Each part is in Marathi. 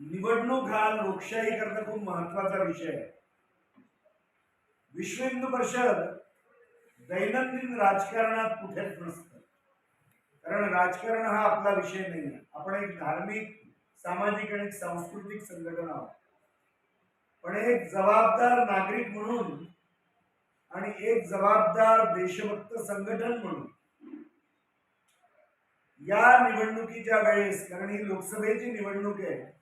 निवडणूक हा लोकशाही करता खूप महत्त्वाचा विषय आहे. विश्व हिंदू परिषद दैनंदिन राजकारणात कुठेच नसतं. कारण राजकारण हा आपला विषय नाही आहे. आपण एक धार्मिक सामाजिक आणि सांस्कृतिक संघटना आहोत. पण एक जबाबदार नागरिक म्हणून आणि एक जबाबदार देशभक्त संघटन म्हणून या निवडणुकीच्या वेळेस कारण ही लोकसभेची निवडणूक आहे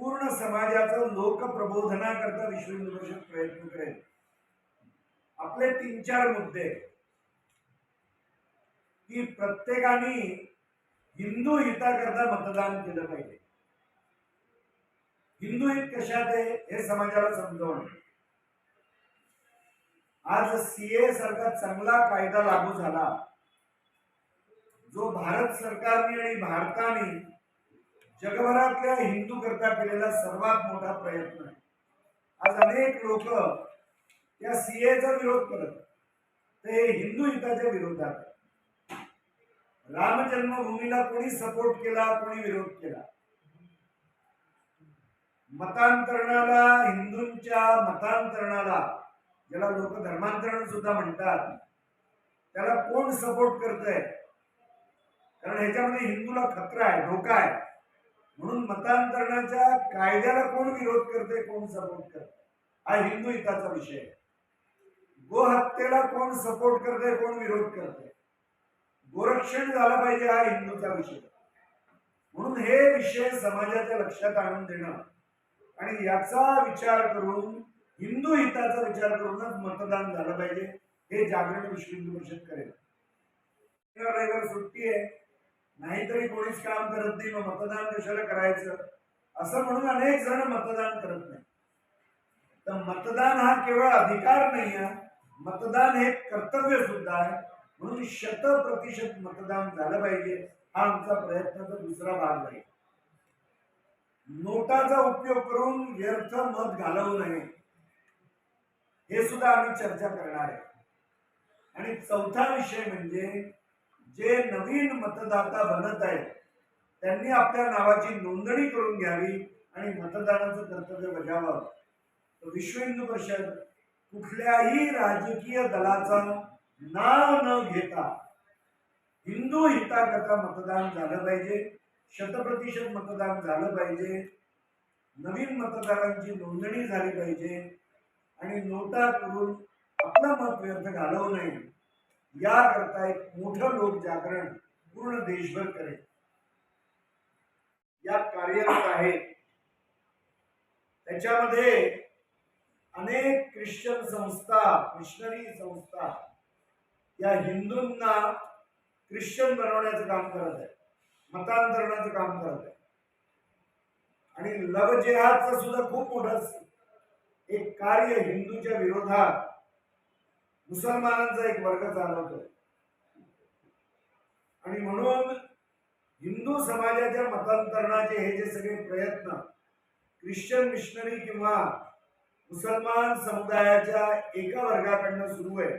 पूर्ण समाजाचं लोकप्रबोधनाकरता विश्व हिंदू परिषद प्रयत्न करेल. आपले तीन चार मुद्दे. की प्रत्येकाने हिंदू हिताकरता मतदान केलं पाहिजे. हिंदू हित कशात आहे हे समाजाला समजवणं. आज सीए सारखा चांगला कायदा लागू झाला. जो भारत सरकारने आणि भारताने जगभरातल्या हिंदू करता केलेला सर्वात मोठा प्रयत्न आहे. आज अनेक लोक या सीएचा विरोध करत ते हिंदू हिताच्या विरोधात राम जन्मभूमीला कोणी सपोर्ट केला कोणी विरोध केला? मतांतरणाला हिंदूंच्या मतांतरणाला ज्याला लोक धर्मांतरण सुद्धा म्हणतात त्याला कोण सपोर्ट करतंय? कारण ह्याच्यामध्ये हिंदूला खतरा आहे धोका आहे. म्हणून मतांतरणाच्या कायद्याला कोण विरोध करते कोण सपोर्ट करते हा हिंदू हिताचा विषय. आहे गोहत्येला कोण सपोर्ट करते कोण विरोध करते गोरक्षण झालं पाहिजे हा हिंदूचा विषय. म्हणून हे विषय समाजाच्या लक्षात आणून देणं आणि याचा विचार करून हिंदू हिताचा विचार करूनच मतदान झालं पाहिजे हे जागरण विश्व हिंदू परिषद करेल. रविवार सुट्टी आहे. नाहीतरी कोणीच काम करत नाही मग मतदान कशाला करायचं? असं म्हणून अनेक जण मतदान करत नाही तर मतदान हा केवळ अधिकार नाही आहे मतदान हे कर्तव्य सुद्धा आहे. म्हणून शत प्रतिशत मतदान झालं पाहिजे हा आमचा प्रयत्नाचा दुसरा भाग आहे नोटाचा उपयोग करून व्यर्थ मत घालवू नये हे सुद्धा आम्ही चर्चा करणार आहे. आणि चौथा विषय म्हणजे जे नवीन मतदाता बनत आहेत त्यांनी आपल्या नावाची नोंदणी करून घ्यावी आणि मतदानाचं कर्तव्य बजावावं. विश्व हिंदू परिषद कुठल्याही राजकीय दलाचा नाव न घेता हिंदू हिताकरता मतदान झालं पाहिजे शतप्रतिशत मतदान झालं पाहिजे नवीन मतदारांची नोंदणी झाली पाहिजे आणि नोटा करून आपलं मत व्यर्थ घालवू नये. याकरता एक मोठं लोक जागरण पूर्ण देशभर करेल. यात कार्यरत आहे. त्याच्यामध्ये अनेक ख्रिश्चन संस्था मिशनरी संस्था या हिंदूंना ख्रिश्चन बनवण्याचं काम करत आहे मतांतरणाचं काम करत आहे आणि लवजेहादचं सुद्धा खूप मोठं एक कार्य हिंदूच्या विरोधात मुसलमानांचा एक वर्ग चालवतोय आणि म्हणून हिंदू समाजाच्या मतांतरणाचे हे जे सगळे प्रयत्न ख्रिश्चन मिशनरी किंवा मुसलमान समुदायाच्या एका वर्गाकडनं सुरू आहे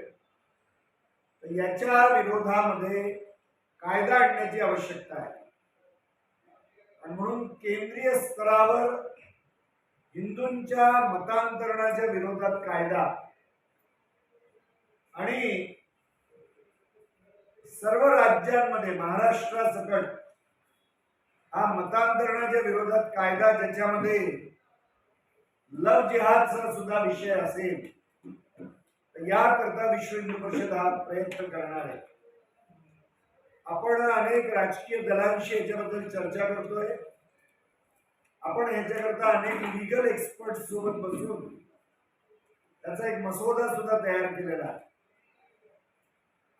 तर याच्या विरोधामध्ये कायदा आणण्याची आवश्यकता आहे. आणि म्हणून केंद्रीय स्तरावर हिंदूंच्या मतांतरणाच्या विरोधात कायदा आणि सर्व राज्यांमध्ये महाराष्ट्रासकट हा मतांतरणाच्या विरोधात कायदा ज्याच्यामध्ये लव जिहादचा सुद्धा विषय असेल तर याकरता विश्व हिंदू परिषद हा प्रयत्न करणार आहे. आपण अनेक राजकीय दलांशी याच्याबद्दल चर्चा करतोय. आपण याच्याकरता अनेक लिगल एक्सपर्ट सोबत बसून त्याचा एक मसोदा सुद्धा तयार केलेला आहे.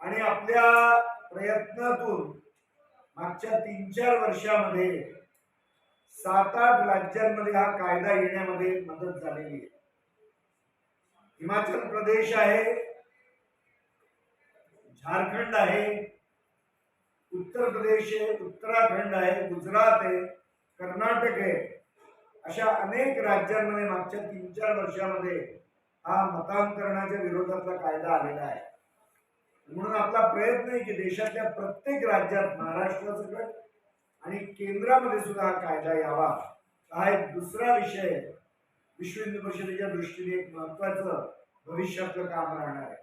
आणि आपल्या प्रयत्नातून मागच्या तीन चार वर्षामध्ये सात आठ राज्यांमध्ये हा कायदा येण्यामध्ये मदत झालेली आहे. हिमाचल प्रदेश आहे झारखंड आहे उत्तर प्रदेश आहे उत्तराखंड आहे गुजरात आहे कर्नाटक आहे अशा अनेक राज्यांमध्ये मागच्या तीन चार वर्षामध्ये हा मतांतरणाच्या विरोधातला कायदा आलेला आहे. म्हणून आपला प्रयत्न आहे की देशातल्या प्रत्येक राज्यात महाराष्ट्रासकट आणि केंद्रामध्ये सुद्धा हा कायदा यावा. हा एक दुसरा विषय विश्व हिंदू परिषदेच्या दृष्टीने एक महत्वाचं भविष्यातलं काम राहणार आहे.